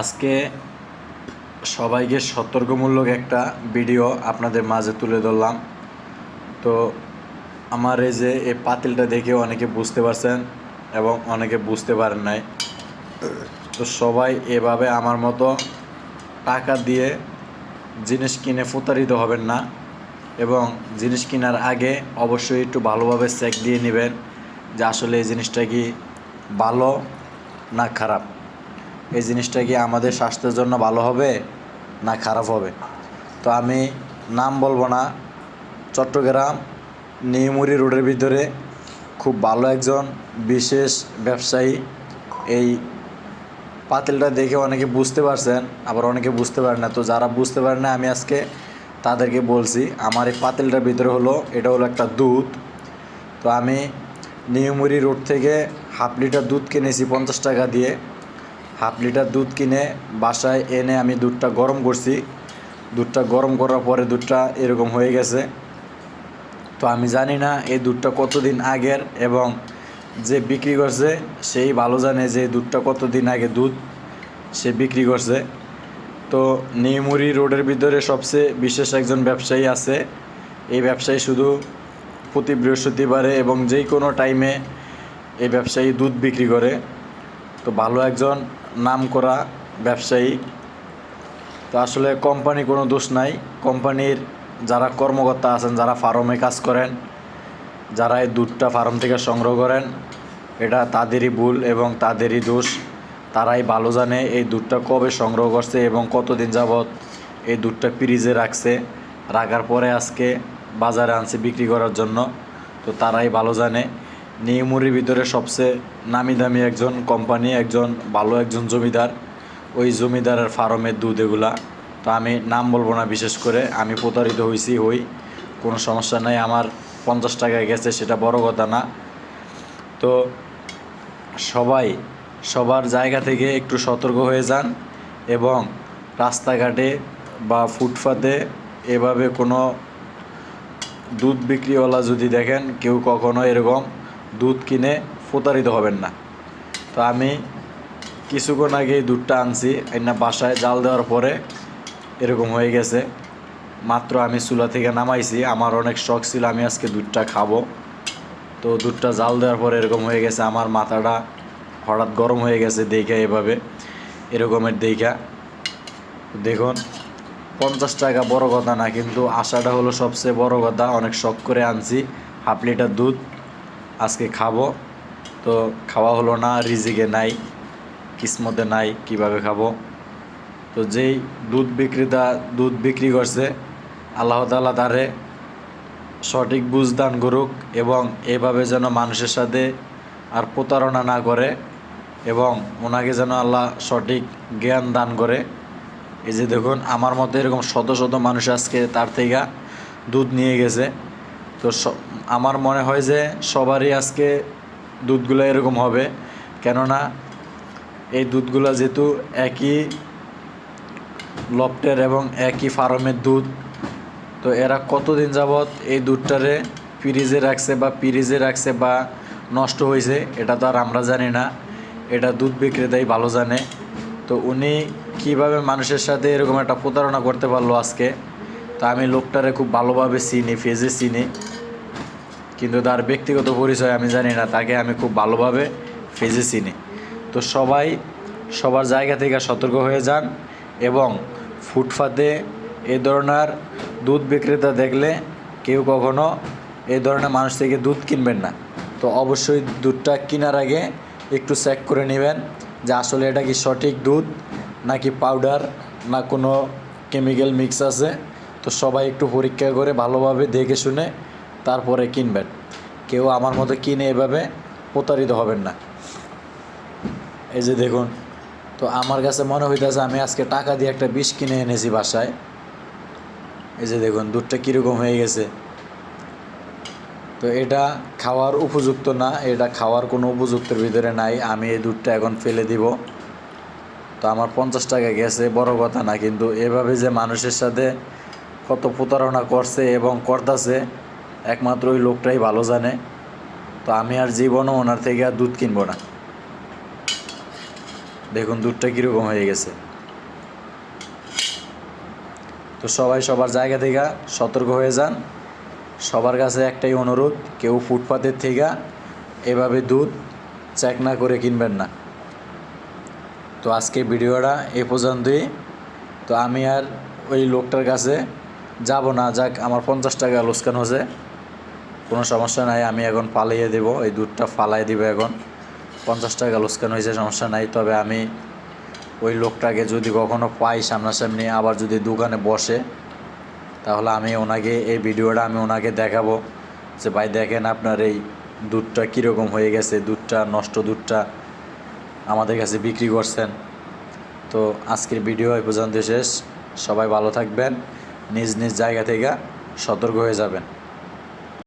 আজকে সবাইকে সতর্কমূলক একটা ভিডিও আপনাদের মাঝে তুলে ধরলাম। তো আমার এই যে এই পাতিলটা দেখে অনেকে বুঝতে পারছেন এবং অনেকে বুঝতে পারেন নাই। তো সবাই এভাবে আমার মতো টাকা দিয়ে জিনিস কিনে প্রতারিত হবেন না এবং জিনিস কেনার আগে অবশ্যই একটু ভালোভাবে চেক দিয়ে নেবেন যে আসলে এই জিনিসটা কি ভালো না খারাপ। এই জিনিসটা কি আমাদের স্বাস্থ্যের জন্য ভালো হবে না খারাপ হবে? তো আমি নাম বলব না, চট্টগ্রাম নিউমুরি রোডের ভিতরে খুব ভালো একজন বিশেষ ব্যবসায়ী। এই পাতিলটা দেখে অনেকে বুঝতে পারছেন, আবার অনেকে বুঝতে পারে না। তো যারা বুঝতে পারে না, আমি আজকে তাদেরকে বলছি, আমার এই পাতিলটার ভিতরে হলো, এটা হলো একটা দুধ। তো আমি নিউমুরি রোড থেকে হাফ লিটার দুধ কিনেছি পঞ্চাশ টাকা দিয়ে। হাফ লিটার দুধ কিনে বাসায় এনে আমি দুধটা গরম করছি। দুধটা গরম করার পরে দুধটা এরকম হয়ে গেছে। তো আমি জানি না এই দুধটা কতদিন আগের এবং যে বিক্রি করছে সেই ভালো জানে যে দুধটা কতদিন আগে দুধ সে বিক্রি করছে। তো নিউমুরি রোডের ভিতরে সবচেয়ে বিশেষ একজন ব্যবসায়ী আছে। এই ব্যবসায়ী শুধু প্রতি বৃহস্পতিবারে এবং যেই কোনো টাইমে এই ব্যবসায়ী দুধ বিক্রি করে। তো ভালো একজন নাম করা ব্যবসায়ী। তো আসলে কোম্পানি কোনো দোষ নাই। কোম্পানির যারা কর্মকর্তা আছেন, যারা ফার্মে কাজ করেন, যারা এই দুধটা ফার্ম থেকে সংগ্রহ করেন, এটা তাদেরই ভুল এবং তাদেরই দোষ। তারাই ভালো জানে এই দুধটা কবে সংগ্রহ করছে এবং কতদিন যাবৎ এই দুধটা ফ্রিজে রাখছে। রাখার পরে আজকে বাজারে আনছে বিক্রি করার জন্য। তো তারাই ভালো জানে। নিউমুরির ভিতরে সবচেয়ে নামি দামি একজন কোম্পানি, একজন ভালো একজন জমিদার। ওই জমিদারের ফার্মের দুধ এগুলা। তো আমি নাম বলব না, বিশেষ করে আমি প্রতারিত হয়েছি হই কোনো সমস্যা নাই, আমার পঞ্চাশ টাকায় গেছে, সেটা বড় কথা না। তো সবাই সবার জায়গা থেকে একটু সতর্ক হয়ে যান এবং রাস্তাঘাটে বা ফুটপাতে এভাবে কোনো দুধ বিক্রিওয়ালা যদি দেখেন, কেউ কখনো এরকম দুধ কিনে প্রতারিত হবেন না। তো আমি কিছুক্ষণ আগে দুধটা আনছি না বাসায় জাল দেওয়ার পরে এরকম হয়ে গেছে। মাত্র আমি চুলা থেকে নামাইছি, আমার অনেক শখ ছিল আমি আজকে দুধটা খাব। তো দুধটা জাল দেওয়ার পরে এরকম হয়ে গেছে, আমার মাথাটা হঠাৎ গরম হয়ে গেছে দেখা এভাবে, এরকমের দেখা। দেখুন, পঞ্চাশ টাকা বড় কথা না, কিন্তু আশাটা হলো সবচেয়ে বড় কথা, অনেক শখ করে আনছি, হাফ লিটার দুধ। আজকে খাব। তো খাওয়া হলো না, রিজিকে নাই, কিসমতে নাই, কীভাবে খাব? তো যেই দুধ বিক্রেতা দুধ বিক্রি করছে, আল্লাহ তালা তারে সঠিক বুঝ দান করুক এবং এভাবে যেন মানুষের সাথে আর প্রতারণা না করে এবং ওনাকে যেন আল্লাহ সঠিক জ্ঞান দান করে। এই যে দেখুন, আমার মতো এরকম শত শত মানুষ আজকে তার থেকে দুধ নিয়ে গেছে। তো আমার মনে হয় যে সবারই আজকে দুধগুলো এরকম হবে। কেননা এই দুধগুলো যেহেতু একই লফটের এবং একই ফার্মের দুধ, তো এরা কতদিন যাবৎ এই দুধটারে ফ্রিজে রাখছে বা ফ্রিজে রাখছে বা নষ্ট হয়েছে, এটা তো আর আমরা জানি না। এটা দুধ বিক্রেতাই ভালো জানে। তো উনি কীভাবে মানুষের সাথে এরকম একটা প্রতারণা করতে পারল আজকে, তা আমি লোকটারে খুব ভালোভাবে চিনি, ফেজে চিনি। কিন্তু তার ব্যক্তিগত পরিচয় আমি জানি না, তাকে আমি খুব ভালোভাবে ফেজে চিনি তো সবাই সবার জায়গা থেকে সতর্ক হয়ে যান এবং ফুটপাতে এই ধরনের দুধ বিক্রেতা দেখলে কেউ কখনো এই ধরনের মানুষ থেকে দুধ কিনবেন না। তো অবশ্যই দুধটা কেনার আগে একটু চেক করে নেবেন যে আসলে এটা কি সঠিক দুধ নাকি পাউডার না কোনো কেমিক্যাল মিক্স আছে। তো সবাই একটু পরীক্ষা করে ভালোভাবে দেখে শুনে তারপরে কিনবেন। কেউ আমার মতো কিনে এভাবে প্রতারিত হবেন না। এই যে দেখুন, তো আমার কাছে মনে হইতেছে আমি আজকে টাকা দিয়ে একটা বিষ কিনে এনেছি বাসায়। এই যে দেখুন, দুধটা কীরকম হয়ে গেছে। তো এটা খাওয়ার উপযুক্ত না, এটা খাওয়ার কোনো উপযুক্তের ভিতরে নাই। আমি এই দুধটা এখন ফেলে দিব। তো আমার পঞ্চাশ টাকা গেছে, বড় কথা না, কিন্তু এভাবে যে মানুষের সাথে কত প্রতারণা করছে এবং করতেছে একমাত্র ওই লোকটাই ভালো জানে, তো আমি আর জীবনও ওনার থেকে আর দুধ কিনবো না। দেখুন দুধটা কীরকম হয়ে গেছে। তো সবাই সবার জায়গা থেকে সতর্ক হয়ে যান। সবার কাছে একটাই অনুরোধ, কেউ ফুটপাতের থেকে এভাবে দুধ চেক না করে কিনবেন না। তো আজকে ভিডিওটা এ পর্যন্তই। তো আমি আর ওই লোকটার কাছে যাব না, যাক আমার পঞ্চাশ টাকা লোসকান হয়েছে। কোনো সমস্যা নাই, আমি এখন পালিয়ে দেব, এই দুধটা ফালাই দিব এখন। পঞ্চাশ টাকা লোসকান হয়েছে সমস্যা নাই, তবে আমি ওই লোকটাকে যদি কখনো পাই সামনাসামনি, আবার যদি দোকানে বসে, তাহলে আমি ওনাকে, এই ভিডিওটা আমি ওনাকে দেখাবো যে, ভাই, দেখেন আপনার এই দুধটা কীরকম হয়ে গেছে, দুধটা নষ্ট দুধটা আমাদের কাছে বিক্রি করছেন। তো আজকের ভিডিও এই পর্যন্ত শেষ। সবাই ভালো থাকবেন, নিজ নিজ জায়গা থেকে সতর্ক হয়ে যাবেন।